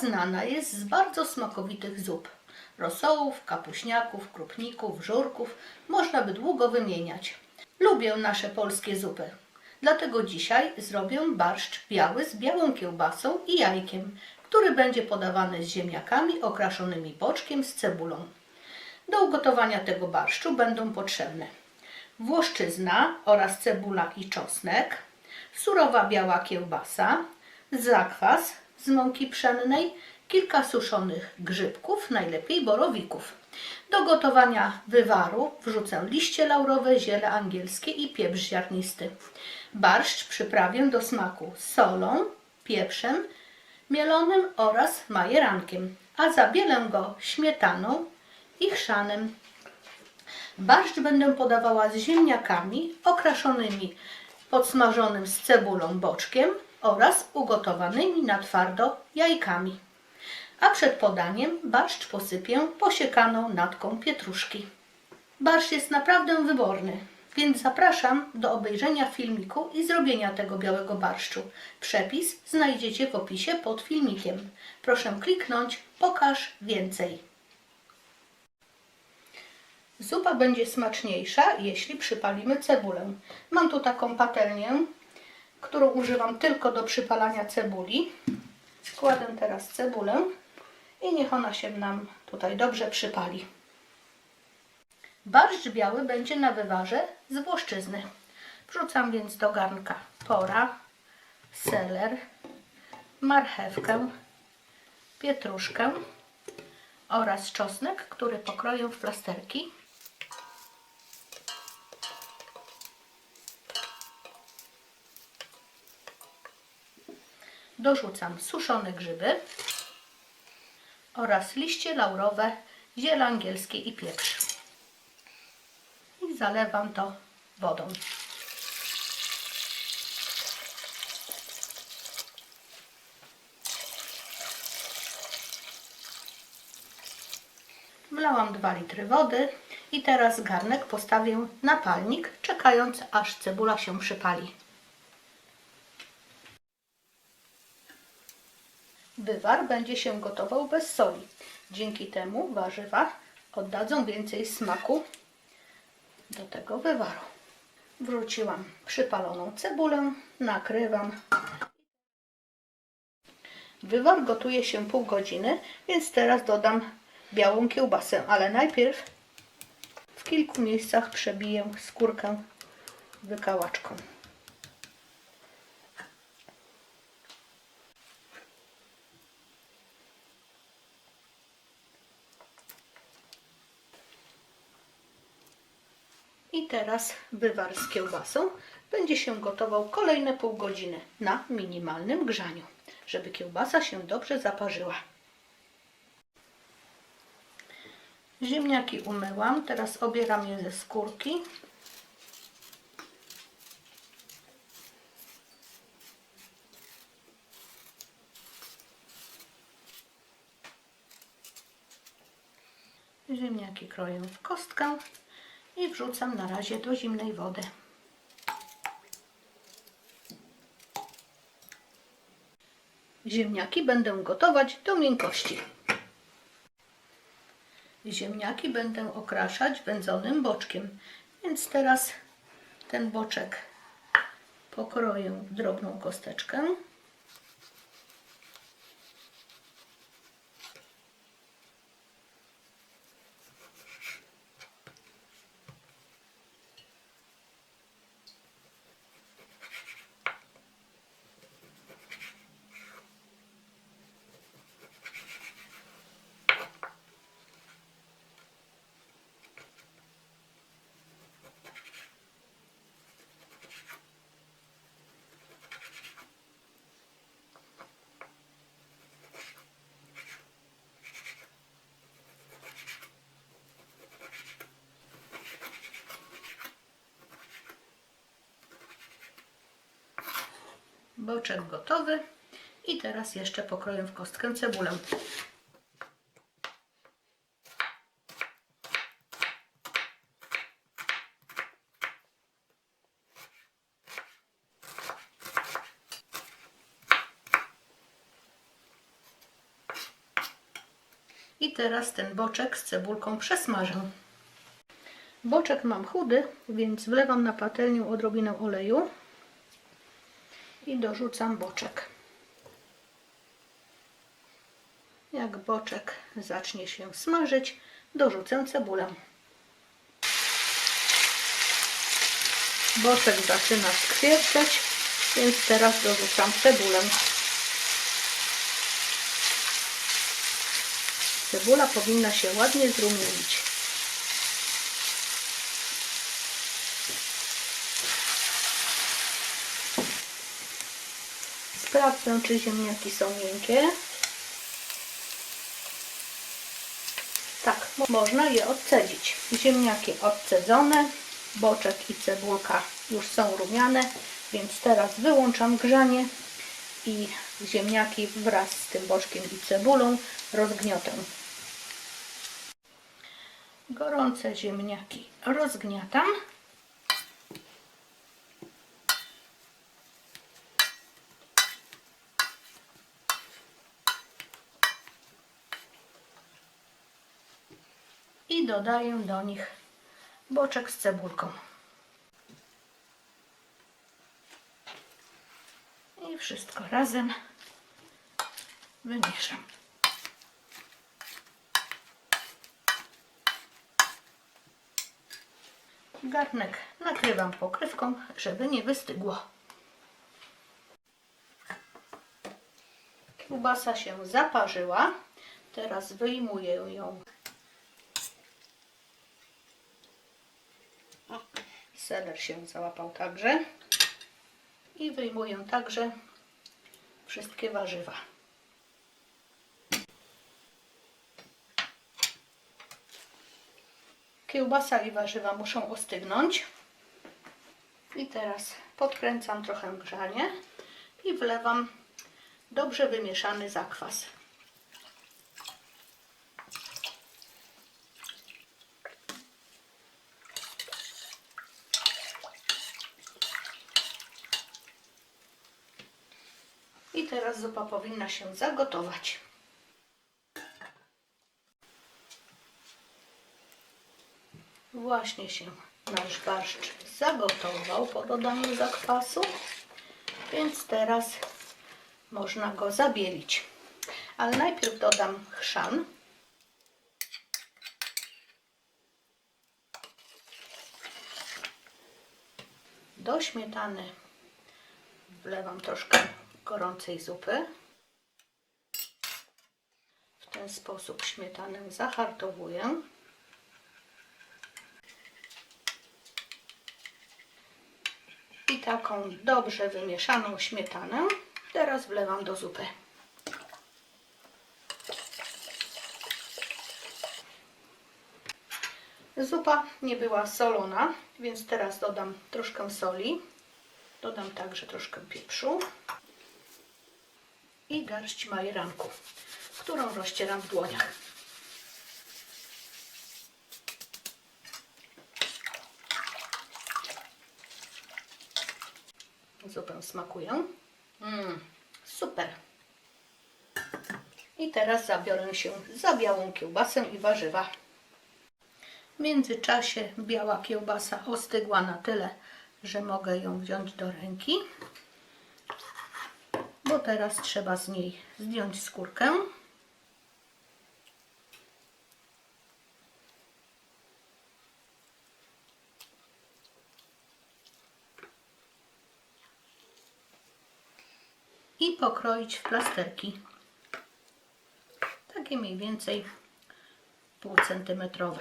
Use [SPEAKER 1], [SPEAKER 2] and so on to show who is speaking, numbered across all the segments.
[SPEAKER 1] Znana jest z bardzo smakowitych zup. Rosołów, kapuśniaków, krupników, żurków, można by długo wymieniać. Lubię nasze polskie zupy. Dlatego dzisiaj zrobię barszcz biały z białą kiełbasą i jajkiem, który będzie podawany z ziemniakami okraszonymi boczkiem z cebulą. Do ugotowania tego barszczu będą potrzebne włoszczyzna oraz cebula i czosnek, surowa biała kiełbasa, zakwas z mąki pszennej, kilka suszonych grzybków, najlepiej borowików. Do gotowania wywaru wrzucę liście laurowe, ziele angielskie i pieprz ziarnisty. Barszcz przyprawię do smaku solą, pieprzem, mielonym oraz majerankiem, a zabielę go śmietaną i chrzanem. Barszcz będę podawała z ziemniakami okraszonymi podsmażonym z cebulą boczkiem oraz ugotowanymi na twardo jajkami. A przed podaniem barszcz posypię posiekaną natką pietruszki. Barszcz jest naprawdę wyborny, więc zapraszam do obejrzenia filmiku i zrobienia tego białego barszczu. Przepis znajdziecie w opisie pod filmikiem. Proszę kliknąć Pokaż więcej. Zupa będzie smaczniejsza, jeśli przypalimy cebulę. Mam tu taką patelnię, którą używam tylko do przypalania cebuli. Kładę teraz cebulę i niech ona się nam tutaj dobrze przypali. Barszcz biały będzie na wywarze z włoszczyzny. Wrzucam więc do garnka pora, seler, marchewkę, pietruszkę oraz czosnek, który pokroję w plasterki. Dorzucam suszone grzyby oraz liście laurowe, ziele angielskie i pieprz. I zalewam to wodą. Wlałam 2 litry wody i teraz garnek postawię na palnik, czekając aż cebula się przypali. Wywar będzie się gotował bez soli. Dzięki temu warzywa oddadzą więcej smaku do tego wywaru. Wróciłam przypaloną cebulę, nakrywam. Wywar gotuje się pół godziny, więc teraz dodam białą kiełbasę, ale najpierw w kilku miejscach przebiję skórkę wykałaczką. I teraz wywar z kiełbasą będzie się gotował kolejne pół godziny na minimalnym grzaniu, żeby kiełbasa się dobrze zaparzyła. Ziemniaki umyłam, teraz obieram je ze skórki. Ziemniaki kroję w kostkę i wrzucam na razie do zimnej wody. Ziemniaki będę gotować do miękkości. Ziemniaki będę okraszać wędzonym boczkiem, więc teraz ten boczek pokroję w drobną kosteczkę. Boczek gotowy. I teraz jeszcze pokroję w kostkę cebulę. I teraz ten boczek z cebulką przesmażę. Boczek mam chudy, więc wlewam na patelnię odrobinę oleju i dorzucam boczek. Jak boczek zacznie się smażyć, dorzucę cebulę. Boczek zaczyna skwierczeć, więc teraz dorzucam cebulę. Cebula powinna się ładnie zrumienić. Sprawdzę, czy ziemniaki są miękkie. Tak, mo- można je odcedzić. Ziemniaki odcedzone, boczek i cebulka już są rumiane, więc teraz wyłączam grzanie i ziemniaki wraz z tym boczkiem i cebulą rozgniotę. Gorące ziemniaki rozgniatam. Dodaję do nich boczek z cebulką. I wszystko razem wymieszam. Garnek nakrywam pokrywką, żeby nie wystygło. Kiełbasa się zaparzyła. Teraz wyjmuję ją. Seler się załapał także. I wyjmuję także wszystkie warzywa. Kiełbasa i warzywa muszą ostygnąć. I teraz podkręcam trochę grzanie i wlewam dobrze wymieszany zakwas. I teraz zupa powinna się zagotować. Właśnie się nasz barszcz zagotował po dodaniu zakwasu, więc teraz można go zabielić. Ale najpierw dodam chrzan. Do śmietany wlewam troszkę gorącej zupy. W ten sposób śmietanę zahartowuję. I taką dobrze wymieszaną śmietanę teraz wlewam do zupy. Zupa nie była solona, więc teraz dodam troszkę soli. Dodam także troszkę pieprzu i garść majeranku, którą rozcieram w dłoniach. Zupę smakuję. Mm, super. I teraz zabiorę się za białą kiełbasę i warzywa. W międzyczasie biała kiełbasa ostygła na tyle, że mogę ją wziąć do ręki. Bo teraz trzeba z niej zdjąć skórkę. I pokroić w plasterki. Takie mniej więcej pół centymetrowe.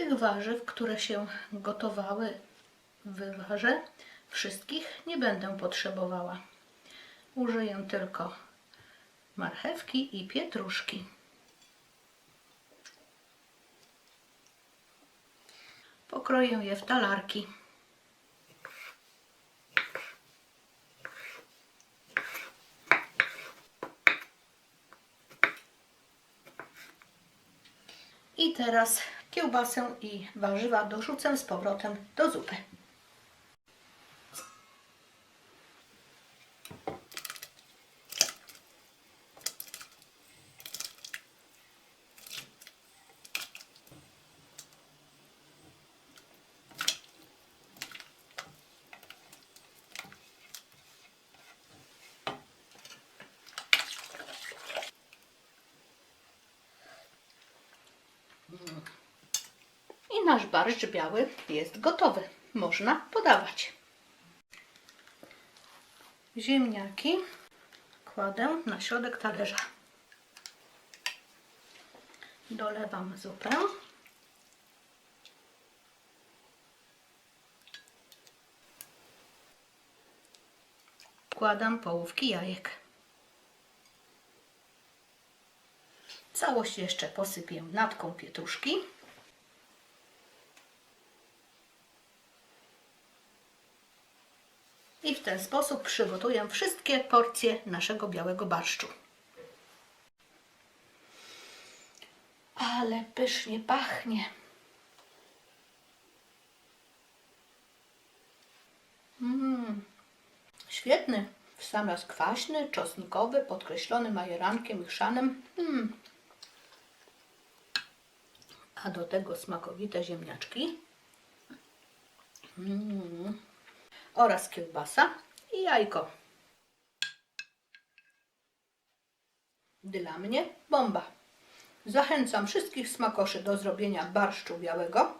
[SPEAKER 1] Tych warzyw, które się gotowały w wywarze, wszystkich nie będę potrzebowała. Użyję tylko marchewki i pietruszki. Pokroję je w talarki. I teraz Kiełbasę i warzywa dorzucę z powrotem do zupy. I nasz barszcz biały jest gotowy. Można podawać. Ziemniaki kładę na środek talerza. Dolewam zupę. Kładam połówki jajek. Całość jeszcze posypię natką pietruszki. I w ten sposób przygotuję wszystkie porcje naszego białego barszczu. Ale pysznie pachnie. Mmm, świetny. W sam raz kwaśny, czosnkowy, podkreślony majerankiem i chrzanem. Mm. A do tego smakowite ziemniaczki. Mm oraz kiełbasa i jajko. Dla mnie bomba. Zachęcam wszystkich smakoszy do zrobienia barszczu białego,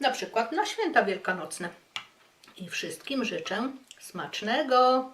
[SPEAKER 1] na przykład na święta wielkanocne. I wszystkim życzę smacznego.